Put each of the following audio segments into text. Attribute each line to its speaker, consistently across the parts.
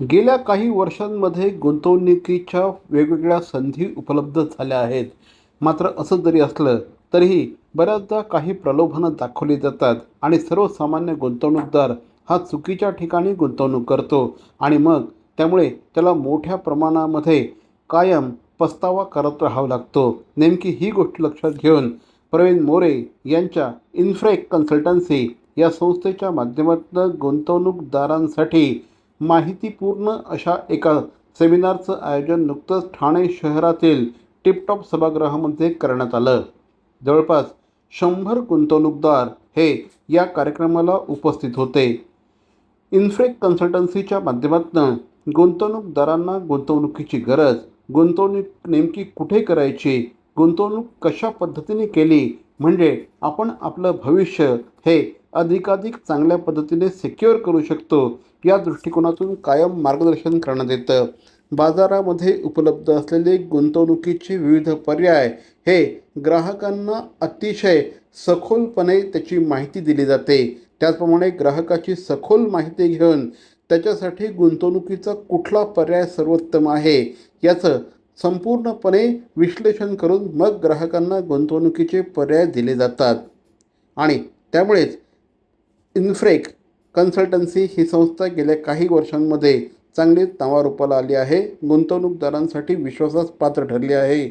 Speaker 1: गेल्या काही वर्षांमध्ये गुंतवणुकीच्या वेगवेगळ्या संधी उपलब्ध झाल्या आहेत. मात्र असं जरी असलं तरीही बऱ्याचदा काही प्रलोभनं दाखवली जातात आणि सर्वसामान्य गुंतवणूकदार हा चुकीच्या ठिकाणी गुंतवणूक करतो आणि मग त्यामुळे त्याला मोठ्या प्रमाणामध्ये कायम पस्तावा करत राहावा लागतो. नेमकी ही गोष्ट लक्षात घेऊन प्रवीण मोरे यांच्या इन्फ्रेक कन्सल्टन्सी या संस्थेच्या माध्यमातून गुंतवणूकदारांसाठी माहितीपूर्ण अशा एका सेमिनारचं आयोजन नुकतंच ठाणे शहरातील टिपटॉप सभागृहामध्ये करण्यात आलं. जवळपास शंभर गुंतवणूकदार हे या कार्यक्रमाला उपस्थित होते. इन्फ्रेक कन्सल्टन्सीच्या माध्यमातून गुंतवणूकदारांना गुंतवणुकीची गरज गुंतवणूक नेमकी कुठे करायची गुंतवणूक कशा पद्धतीने केली म्हणजे आपण आपलं भविष्य हे अधिकाधिक चांगल्या पद्धतीने सिक्युअर करू शकतो. या दृष्टिकोनातून कायम मार्गदर्शन करण्यात येतं. बाजारामध्ये उपलब्ध असलेले गुंतवणुकीचे विविध पर्याय हे ग्राहकांना अतिशय सखोलपणे त्याची माहिती दिली जाते. त्याचप्रमाणे ग्राहकाची सखोल माहिती घेऊन त्याच्यासाठी गुंतवणुकीचा कुठला पर्याय सर्वोत्तम आहे याचं संपूर्णपणे विश्लेषण करून मग ग्राहकांना गुंतवणुकीचे पर्याय दिले जातात. आणि त्यामुळेच इन्फ्रेक कन्सल्टन्सी ही संस्था गेल्या काही वर्षांमध्ये चांगली नावारूपाला आली आहे. गुंतवणूकदारांसाठी विश्वासास पात्र ठरली आहे.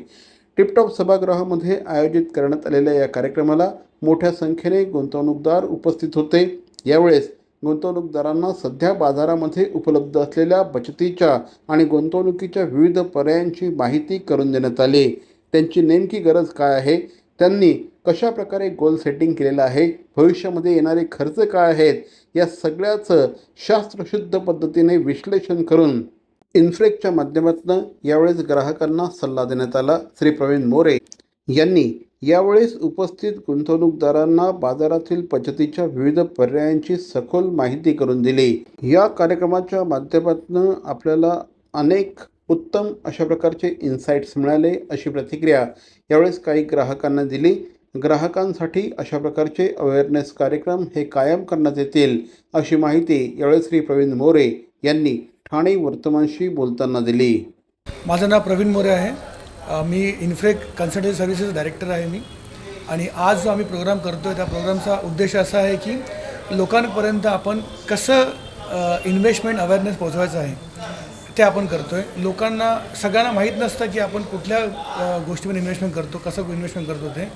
Speaker 1: टिपटॉप सभागृहामध्ये आयोजित करण्यात आलेल्या या कार्यक्रमाला मोठ्या संख्येने गुंतवणूकदार उपस्थित होते. यावेळेस गुंतवणूकदारांना सध्या बाजारामध्ये उपलब्ध असलेल्या बचतीच्या आणि गुंतवणुकीच्या विविध पर्यायांची माहिती करून देण्यात आली. त्यांची नेमकी गरज काय आहे? त्यांनी कशा प्रकारे गोल सेटिंग केलेलं आहे भविष्यामध्ये येणारे खर्च काय आहेत या सगळ्याचं शास्त्रशुद्ध पद्धतीने विश्लेषण करून इन्फ्रेकच्या माध्यमातून यावेळेस ग्राहकांना सल्ला देण्यात आला. श्री प्रवीण मोरे यांनी यावेळेस उपस्थित गुंतवणूकदारांना बाजारातील बचतीच्या विविध पर्यायांची सखोल माहिती करून दिली. या कार्यक्रमाच्या माध्यमातून आपल्याला अनेक उत्तम अशा प्रकारचे इन्साईट्स मिळाले अशी प्रतिक्रिया यावेळेस काही ग्राहकांना दिली. ग्राहकांसाठी अशा प्रकारचे अवेअरनेस कार्यक्रम हे कायम करण्यात येतील अशी माहिती यावेळेस श्री प्रवीण मोरे यांनी ठाणे वर्तमानशी बोलताना दिली.
Speaker 2: माझं नाव प्रवीण मोरे आहे. मी इन्फ्रेक कन्सल्टन्सी सर्व्हिसेस डायरेक्टर आहे मी. आणि आज जो आम्ही प्रोग्राम करतो आहे त्या प्रोग्रामचा उद्देश असा आहे की लोकांपर्यंत आपण कसं इन्व्हेस्टमेंट अवेअरनेस पोहोचवायचं आहे. ते आपण करतो आहे लोकांना सगळ्यांना माहीत नसतं की आपण कुठल्या गोष्टीवर इन्व्हेस्टमेंट करतो कसं इन्व्हेस्टमेंट करतो ते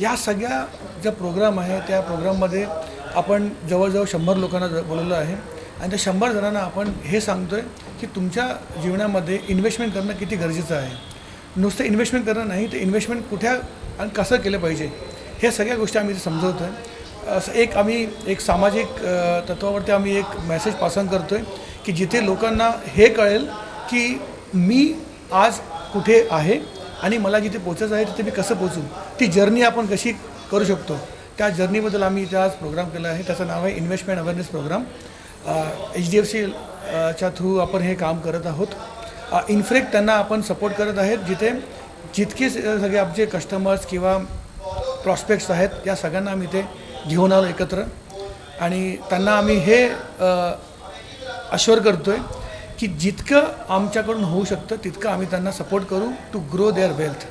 Speaker 2: या सगळ्या ज्या प्रोग्राम आहे त्या प्रोग्राममध्ये आपण जवळजवळ शंभर लोकांना ज- बोलवलं आहे. आणि त्या शंभर जणांना आपण हे सांगतो आहे की तुमच्या जीवनामध्ये इन्व्हेस्टमेंट करणं किती गरजेचं आहे. नुसतं इन्व्हेस्टमेंट करणं नाही तर इन्व्हेस्टमेंट कुठ्या आणि कसं केलं पाहिजे हे सगळ्या गोष्टी आम्ही इथे समजवतो आहे एक आम्ही एक सामाजिक तत्वावरती आम्ही एक मेसेज पासन करतो आहे की जिथे लोकांना हे कळेल की मी आज कुठे आहे आणि मला जिथे पोचायचं आहे तिथे मी कसं पोचू ती जर्नी आपण कशी करू शकतो त्या जर्नीबद्दल आम्ही इथे आज प्रोग्राम केला आहे. त्याचं नाव आहे investment awareness programme H D F C च्या थ्रू आपण हे काम करत आहोत. इन्फ्रेक्ट त्यांना आपण सपोर्ट करत आहेत जिथे जितके सगळे आमचे कस्टमर्स किंवा प्रॉस्पेक्ट्स आहेत या सगळ्यांना आम्ही इथे घेऊन आलो एकत्र. आणि त्यांना आम्ही हे अश्वर करतो आहे की जितकं आमच्याकडून होऊ शकतं तितकं आम्ही त्यांना सपोर्ट करू टू ग्रो देअर वेल्थ